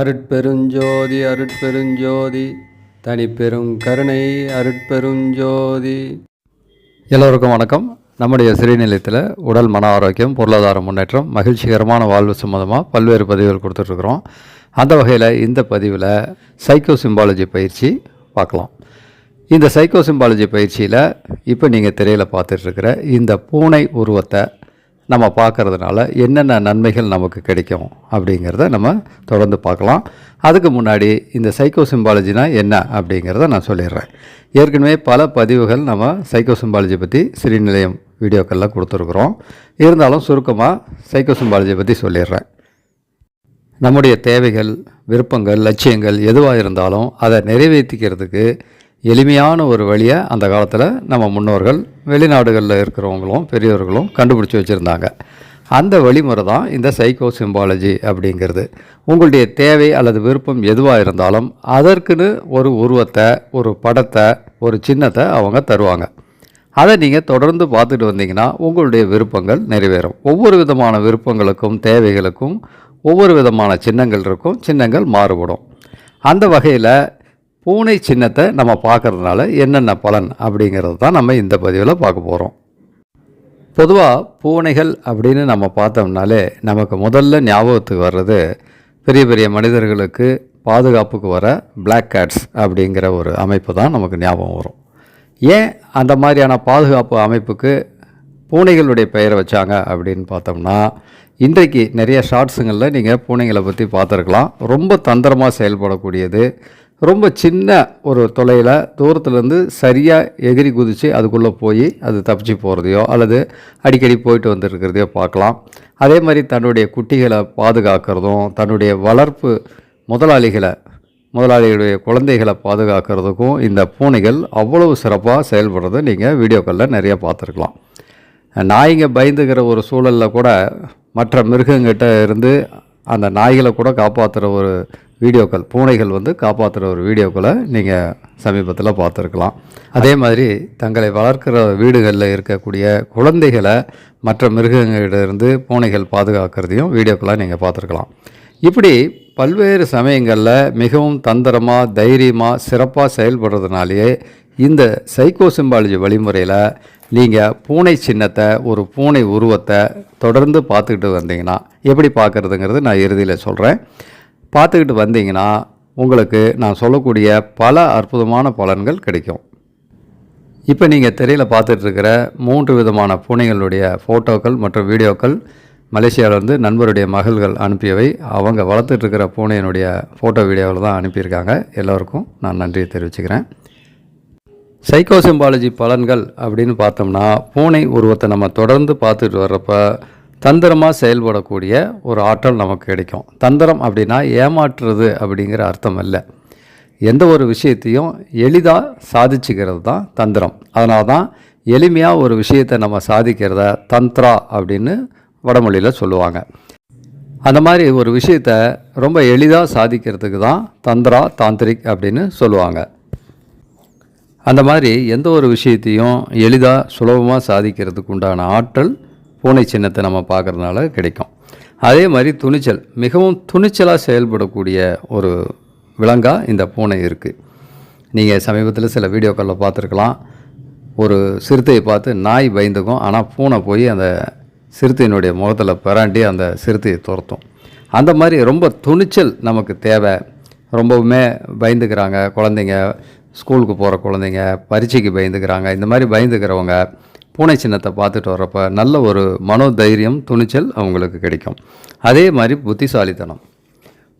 அருட்பெருஞ்சோதி அருட்பெருஞ்சோதி தனிப்பெரும் கருணை அருட்பெருஞ்சோதி. எல்லோருக்கும் வணக்கம். நம்முடைய சிறைநிலையத்தில் உடல் மன ஆரோக்கியம் பொருளாதார முன்னேற்றம் மகிழ்ச்சிகரமான வாழ்வு சம்மந்தமாக பல்வேறு பதிவுகள் கொடுத்துட்ருக்குறோம். அந்த வகையில் இந்த பதிவில் சைக்கோ சிம்பாலஜி பயிற்சி பார்க்கலாம். இந்த சைக்கோ சிம்பாலஜி பயிற்சியில் இப்போ நீங்கள் திரையில் பார்த்துட்ருக்கிற இந்த பூனை உருவத்தை நம்ம பார்க்கறதுனால என்னென்ன நன்மைகள் நமக்கு கிடைக்கும் அப்படிங்கிறத நம்ம தொடர்ந்து பார்க்கலாம். அதுக்கு முன்னாடி இந்த சைக்கோ சிம்பாலஜினா என்ன அப்படிங்கிறத நான் சொல்லிடுறேன். ஏற்கனவே பல பதிவுகள் நம்ம சைக்கோ சிம்பாலஜி பற்றி சிறுநிலையம் வீடியோக்களில் கொடுத்துருக்குறோம். இருந்தாலும் சுருக்கமாக சைக்கோ சிம்பாலஜி பற்றி சொல்லிடுறேன். நம்முடைய தேவைகள் விருப்பங்கள் லட்சியங்கள் எதுவாக இருந்தாலும் அதை நிறைவேற்றிக்கிறதுக்கு எளிமையான ஒரு வழியை அந்த காலத்தில் நம்ம முன்னோர்கள் வெளிநாடுகளில் இருக்கிறவங்களும் பெரியவர்களும் கண்டுபிடிச்சி வச்சுருந்தாங்க. அந்த வழிமுறை தான் இந்த சைக்கோ சிம்பாலஜி அப்படிங்கிறது. உங்களுடைய தேவை அல்லது விருப்பம் எதுவாக இருந்தாலும் அதற்குன்னு ஒரு உருவத்தை ஒரு படத்தை ஒரு சின்னத்தை அவங்க தருவாங்க. அதை நீங்கள் தொடர்ந்து பார்த்துட்டு வந்தீங்கன்னா உங்களுடைய விருப்பங்கள் நிறைவேறும். ஒவ்வொரு விதமான விருப்பங்களுக்கும் தேவைகளுக்கும் ஒவ்வொரு விதமான சின்னங்கள் இருக்கும் சின்னங்கள் மாறுபடும். அந்த வகையில் பூனை சின்னத்தை நம்ம பார்க்கறதுனால என்னென்ன பலன் அப்படிங்கிறது தான் நம்ம இந்த பதிவில் பார்க்க போகிறோம் பொதுவாக பூனைகள் அப்படின்னு நம்ம பார்த்தோம்னாலே நமக்கு முதல்ல ஞாபகத்துக்கு வர்றது பெரிய பெரிய மனிதர்களுக்கு பாதுகாப்புக்கு வர பிளாக் கேட்ஸ் அப்படிங்கிற ஒரு அமைப்பு தான் நமக்கு ஞாபகம் வரும். ஏன் அந்த மாதிரியான பாதுகாப்பு அமைப்புக்கு பூனைகளுடைய பெயரை வச்சாங்க அப்படின்னு பார்த்தோம்னா இன்றைக்கு நிறைய ஷார்ட்ஸுங்களில் நீங்கள் பூனைகளை பற்றி பார்த்துருக்கலாம். ரொம்ப தந்திரமாக செயல்படக்கூடியது ரொம்ப சின்ன ஒரு தொலையில் தூரத்துலேருந்து சரியாக எகிரி குதித்து அதுக்குள்ளே போய் அது தப்பிச்சு போகிறதையோ அல்லது அடிக்கடி போயிட்டு வந்துருக்கிறதையோ பார்க்கலாம். அதே மாதிரி தன்னுடைய குட்டிகளை பாதுகாக்கிறதும் தன்னுடைய வளர்ப்பு முதலாளிகளை முதலாளிகளுடைய குழந்தைகளை பாதுகாக்கிறதுக்கும் இந்த பூனைகள் அவ்வளவு சிறப்பாக செயல்படுறதை நீங்கள் வீடியோக்களில் நிறையா பார்த்துருக்கலாம். நாய்ங்க பயந்துக்கிற ஒரு சூழலில் கூட மற்ற மிருகங்கிட்ட இருந்து அந்த நாய்களை கூட காப்பாற்றுற ஒரு வீடியோக்கள் பூனைகள் வந்து காப்பாற்றுற ஒரு வீடியோக்களை நீங்கள் சமீபத்தில் பார்த்துருக்கலாம். அதே மாதிரி தங்களை வளர்க்கிற வீடுகளில் இருக்கக்கூடிய குழந்தைகளை மற்ற மிருகங்களிடமிருந்து பூனைகள் பாதுகாக்கிறதையும் வீடியோக்களாக நீங்கள் பார்த்துருக்கலாம். இப்படி பல்வேறு சமயங்களில் மிகவும் தந்திரமாக தைரியமாக சிறப்பாக செயல்படுறதுனாலேயே இந்த சைக்கோ சிம்பாலஜி வழிமுறையில் நீங்கள் பூனை சின்னத்தை ஒரு பூனை உருவத்தை தொடர்ந்து பார்த்துக்கிட்டு வந்தீங்கன்னா எப்படி பார்க்குறதுங்கிறது நான் இறுதியில் சொல்கிறேன் பார்த்துக்கிட்டு வந்தீங்கன்னா உங்களுக்கு நான் சொல்லக்கூடிய பல அற்புதமான பலன்கள் கிடைக்கும். இப்போ நீங்கள் திரையில் பார்த்துட்ருக்கிற மூன்று விதமான பூனைகளுடைய ஃபோட்டோக்கள் மற்றும் வீடியோக்கள் மலேசியாவிலேருந்து நண்பருடைய மகள்கள் அனுப்பியவை. அவங்க வளர்த்துட்ருக்கிற பூனையினுடைய ஃபோட்டோ வீடியோவில் தான் அனுப்பியிருக்காங்க. எல்லோருக்கும் நான் நன்றியை தெரிவிச்சுக்கிறேன். சைக்கோசிம்பாலஜி பலன்கள் அப்படின்னு பார்த்தோம்னா பூனை உருவத்தை நம்ம தொடர்ந்து பார்த்துட்டு வர்றப்போ தந்திரமாக செயல்படக்கூடிய ஒரு ஆற்றல் நமக்கு கிடைக்கும். தந்திரம் அப்படின்னா ஏமாற்றுறது அப்படிங்கிற அர்த்தம் இல்லை எந்த ஒரு விஷயத்தையும் எளிதாக சாதிச்சுக்கிறது தான் தந்திரம். அதனால தான் எளிமையாக ஒரு விஷயத்தை நம்ம சாதிக்கிறத தந்த்ரா அப்படின்னு வடமொழியில் சொல்லுவாங்க. அந்த மாதிரி ஒரு விஷயத்தை ரொம்ப எளிதாக சாதிக்கிறதுக்கு தான் தந்திரா தாந்திரிக் அப்படின்னு சொல்லுவாங்க. அந்த மாதிரி எந்த ஒரு விஷயத்தையும் எளிதாக சுலபமாக சாதிக்கிறதுக்கு உண்டான ஆற்றல் பூனை சின்னத்தை நம்ம பார்க்குறதுனால கிடைக்கும். அதே மாதிரி துணிச்சல் மிகவும் துணிச்சலாக செயல்படக்கூடிய ஒரு விலங்காக இந்த பூனை இருக்குது நீங்கள் சமீபத்தில் சில வீடியோக்களில் பார்த்துருக்கலாம். ஒரு சிறுத்தையை பார்த்து நாய் பயந்துக்கும் ஆனால் பூனை போய் அந்த சிறுத்தையினுடைய முகத்தில் பிராண்டி அந்த சிறுத்தையை துரத்தும். அந்த மாதிரி ரொம்ப துணிச்சல் நமக்கு தேவை. ரொம்பவுமே பயந்துக்கிறாங்க குழந்தைங்க ஸ்கூலுக்கு போகிற குழந்தைங்க பரீட்சைக்கு பயந்துக்கிறாங்க. இந்த மாதிரி பயந்துக்கிறவங்க பூனை சின்னத்தை பார்த்துட்டு வர்றப்ப நல்ல ஒரு மனோதைரியம் துணிச்சல் அவங்களுக்கு கிடைக்கும். அதே மாதிரி புத்திசாலித்தனம்.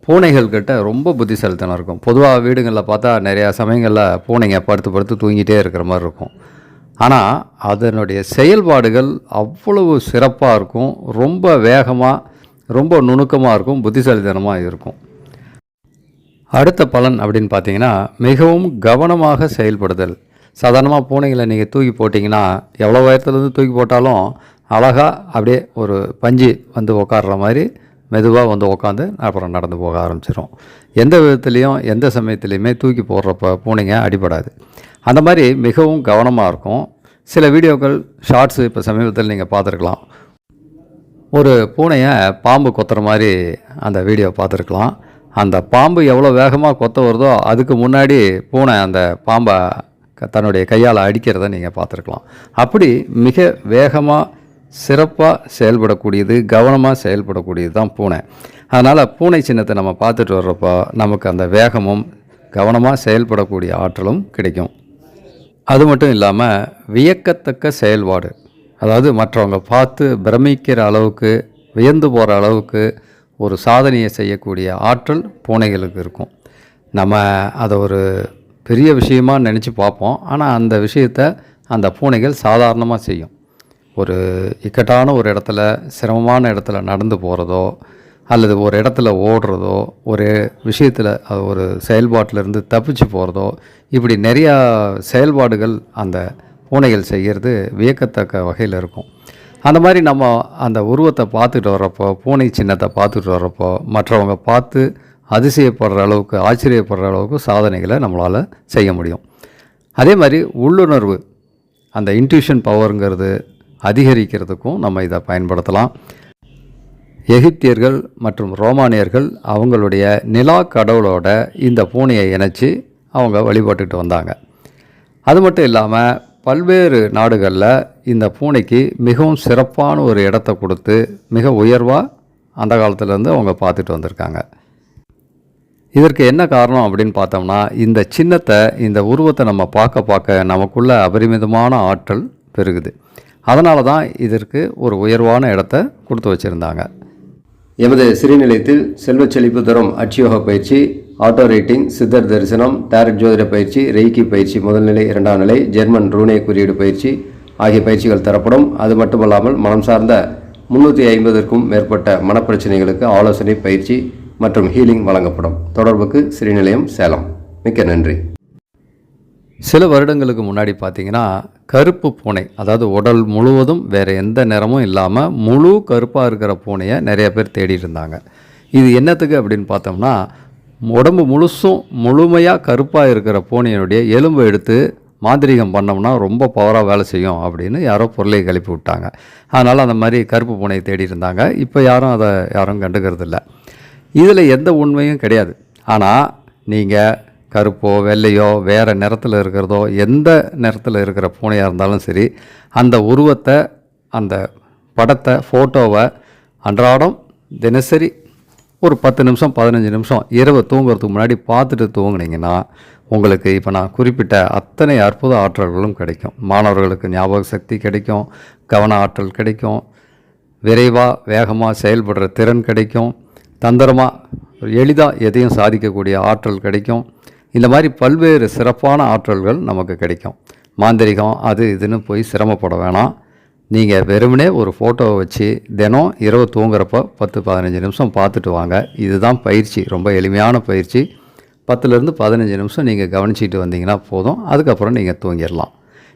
பூனைகள்கிட்ட ரொம்ப புத்திசாலித்தனம் இருக்கும். பொதுவாக வீடுங்களில் பார்த்தா நிறையா சமயங்களில் பூனைங்க படுத்து படுத்து தூங்கிட்டே இருக்கிற மாதிரி இருக்கும். ஆனால் அதனுடைய செயல்பாடுகள் அவ்வளவு சிறப்பாக இருக்கும். ரொம்ப வேகமாக ரொம்ப நுணுக்கமாக இருக்கும். புத்திசாலித்தனமாக இருக்கும். அடுத்த பலன் அப்படின்னு பார்த்தீங்கன்னா மிகவும் கவனமாக செயல்படுதல். சாதாரணமாக பூனைகளை நீங்கள் தூக்கி போட்டிங்கன்னா எவ்வளோ உயரத்துலேருந்து தூக்கி போட்டாலும் அழகாக அப்படியே ஒரு பஞ்சு வந்து உக்காடுற மாதிரி மெதுவாக வந்து உக்காந்து அப்புறம் நடந்து போக ஆரம்பிச்சிடும் எந்த விதத்துலேயும் எந்த சமயத்துலேயுமே தூக்கி போடுறப்ப பூனைங்க அடிபடாது. அந்த மாதிரி மிகவும் கவனமாக இருக்கும். சில வீடியோக்கள் ஷார்ட்ஸ் இப்போ சமீபத்தில் நீங்கள் பார்த்துருக்கலாம். ஒரு பூனையை பாம்பு கொத்துற மாதிரி அந்த வீடியோ பார்த்துருக்கலாம். அந்த பாம்பு எவ்வளோ வேகமாக கொத்த வருதோ அதுக்கு முன்னாடி பூனை அந்த பாம்பை தன்னுடைய கையால் அடிக்கிறத நீங்கள் பார்த்துருக்கலாம். அப்படி மிக வேகமாக சிறப்பாக செயல்படக்கூடியது கவனமாக செயல்படக்கூடியது தான் பூனை. அதனால் பூனை சின்னத்தை நம்ம பார்த்துட்டு வர்றப்போ நமக்கு அந்த வேகமும் கவனமாக செயல்படக்கூடிய ஆற்றலும் கிடைக்கும். அது மட்டும் இல்லாமல் வியக்கத்தக்க செயல்பாடு. அதாவது மற்றவங்க பார்த்து பிரமிக்கிற அளவுக்கு வியந்து போகிற அளவுக்கு ஒரு சாதனையை செய்யக்கூடிய ஆற்றல் பூனைகளுக்கு இருக்கும். நம்ம அதை ஒரு பெரிய விஷயமா நினச்சி பார்ப்போம். ஆனால் அந்த விஷயத்தை அந்த பூனைகள் சாதாரணமாக செய்யும். ஒரு இக்கட்டான ஒரு இடத்துல சிரமமான இடத்துல நடந்து போகிறதோ அல்லது ஒரு இடத்துல ஓடுறதோ ஒரு விஷயத்தில் அது ஒரு செயல்பாட்டிலிருந்து தப்பிச்சு போகிறதோ இப்படி நிறையா செயல்பாடுகள் அந்த பூனைகள் செய்கிறது வியக்கத்தக்க வகையில் இருக்கும். அந்த மாதிரி நம்ம அந்த உருவத்தை பார்த்துட்டு வர்றப்போ பூனை சின்னத்தை பார்த்துட்டு வர்றப்போ மற்றவங்க பார்த்து அதிசயப்படுற அளவுக்கு ஆச்சரியப்படுற அளவுக்கு சாதனைகளை நம்மளால் செய்ய முடியும். அதே மாதிரி உள்ளுணர்வு அந்த இன்ட்யூஷன் பவருங்கிறது அதிகரிக்கிறதுக்கும் நம்ம இதை பயன்படுத்தலாம். எகிப்தியர்கள் மற்றும் ரோமானியர்கள் அவங்களுடைய நிலா கடவுளோட இந்த பூனையை இணைச்சி அவங்க வழிபட்டுட்டு வந்தாங்க. அது மட்டும் இல்லாமல் பல்வேறு நாடுகளில் இந்த பூனைக்கு மிகவும் சிறப்பான ஒரு இடத்த கொடுத்து மிக உயர்வாக அந்த காலத்துலேருந்து அவங்க பார்த்துட்டு வந்திருக்காங்க. இதற்கு என்ன காரணம் அப்படின்னு பார்த்தோம்னா இந்த சின்னத்தை இந்த உருவத்தை நம்ம பார்க்க பார்க்க நமக்குள்ள அபரிமிதமான ஆற்றல் பெருகுது. அதனால தான் இதற்கு ஒரு உயர்வான இடத்த கொடுத்து வச்சுருந்தாங்க. எமது சிறுநிலையத்தில் செல்வச் செழிப்பு தரும் அட்சியோக பயிற்சி ஆட்டோ ரேட்டிங் சித்தர் தரிசனம் டேரட் ஜோதிட பயிற்சி ரெய்கி பயிற்சி முதல் நிலை இரண்டாம் நிலை ஜெர்மன் ரூனே குறியீடு பயிற்சி ஆகிய பயிற்சிகள் தரப்படும். அது மட்டுமல்லாமல் மனம் சார்ந்த முன்னூற்றி ஐம்பதற்கும் மேற்பட்ட மனப்பிரச்சனைகளுக்கு ஆலோசனை பயிற்சி மற்றும் ஹீலிங் வழங்கப்படும். தொடர்புக்கு சிறுநிலையம் சேலம். மிக்க நன்றி. சில வருடங்களுக்கு முன்னாடி பார்த்தீங்கன்னா கருப்பு பூனை அதாவது உடல் முழுவதும் வேறு எந்த நிறமும் இல்லாமல் முழு கருப்பாக இருக்கிற பூனையை நிறைய பேர் தேடி இருந்தாங்க. இது என்னத்துக்கு அப்படின்னு பார்த்தோம்னா உடம்பு முழுசும் முழுமையாக கருப்பாக இருக்கிற பூனையினுடைய எலும்பை எடுத்து மாந்திரீகம் பண்ணோம்னா ரொம்ப பவராக வேலை செய்யும் அப்படின்னு யாரோ பொருளை கிளப்பி விட்டாங்க. அதனால் அந்த மாதிரி கருப்பு பூனையை தேடி இருந்தாங்க. இப்போ யாரும் அதை யாரும் கண்டுக்கிறது இல்லை இதில் எந்த உண்மையும் கிடையாது. ஆனால் நீங்கள் கருப்போ வெள்ளையோ வேறு நிறத்தில் இருக்கிறதோ எந்த நிறத்தில் இருக்கிற பூனையாக இருந்தாலும் சரி அந்த உருவத்தை அந்த படத்தை ஃபோட்டோவை அன்றாடம் தினசரி ஒரு பத்து நிமிஷம் பதினஞ்சு நிமிஷம் இரவு தூங்குறதுக்கு முன்னாடி பார்த்துட்டு தூங்குனீங்கன்னா உங்களுக்கு இப்போ நான் குறிப்பிட்ட அத்தனை அற்புத ஆற்றல்களும் கிடைக்கும். மாணவர்களுக்கு ஞாபக சக்தி கிடைக்கும் கவன ஆற்றல் கிடைக்கும் விரைவாக வேகமாக செயல்படுற திறன் கிடைக்கும். தந்திரமாக எளிதாக எதையும் சாதிக்கக்கூடிய ஆற்றல் கிடைக்கும். இந்த மாதிரி பல்வேறு சிறப்பான ஆற்றல்கள் நமக்கு கிடைக்கும். மாந்திரிகம் அது இதுன்னு போய் சிரமப்பட வேணாம். நீங்கள் வெறுமனே ஒரு ஃபோட்டோவை வச்சு தினம் இரவு தூங்குறப்போ பத்து பதினஞ்சு நிமிஷம் பார்த்துட்டு வாங்க. இதுதான் பயிற்சி ரொம்ப எளிமையான பயிற்சி. பத்துலேருந்து பதினஞ்சு நிமிஷம் நீங்கள் கவனிச்சிட்டு வந்தீங்கன்னா போதும். அதுக்கப்புறம் நீங்கள் தூங்கிடலாம்.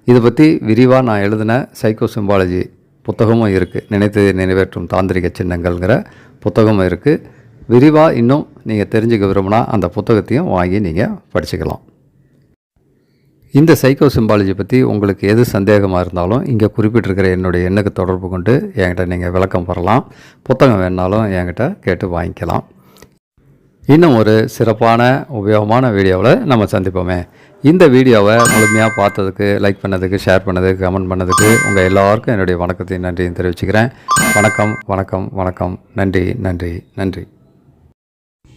இதை பற்றி விரிவாக நான் எழுதின சைக்கோ சிம்பாலஜி புத்தகமும் இருக்குது நினைத்ததை நிறைவேற்றும் தாந்திரிக சின்னங்கள்ங்கிற புத்தகமும் இருக்குது விரிவாக இன்னும் நீங்கள் தெரிஞ்சுக்க விரும்பினா அந்த புத்தகத்தையும் வாங்கி நீங்கள் படிச்சுக்கலாம். இந்த சைக்கோ சிம்பாலஜி பற்றி உங்களுக்கு எது சந்தேகமாக இருந்தாலும் இங்கே குறிப்பிட்டிருக்கிற என்னுடைய எண்ணுக்கு தொடர்பு கொண்டு என்கிட்ட நீங்கள் விளக்கம் பெறலாம். புத்தகம் வேணாலும் என்கிட்ட கேட்டு வாங்கிக்கலாம். இன்னும் ஒரு சிறப்பான உபயோகமான வீடியோவில் நம்ம சந்திப்போமே. இந்த வீடியோவை முழுமையாக பார்த்ததுக்கு லைக் பண்ணதுக்கு ஷேர் பண்ணதுக்கு கமெண்ட் பண்ணதுக்கு உங்கள் எல்லாருக்கும் என்னுடைய வணக்கத்தையும் நன்றியும் தெரிவிச்சுக்கிறேன். வணக்கம் வணக்கம் வணக்கம். நன்றி நன்றி நன்றி.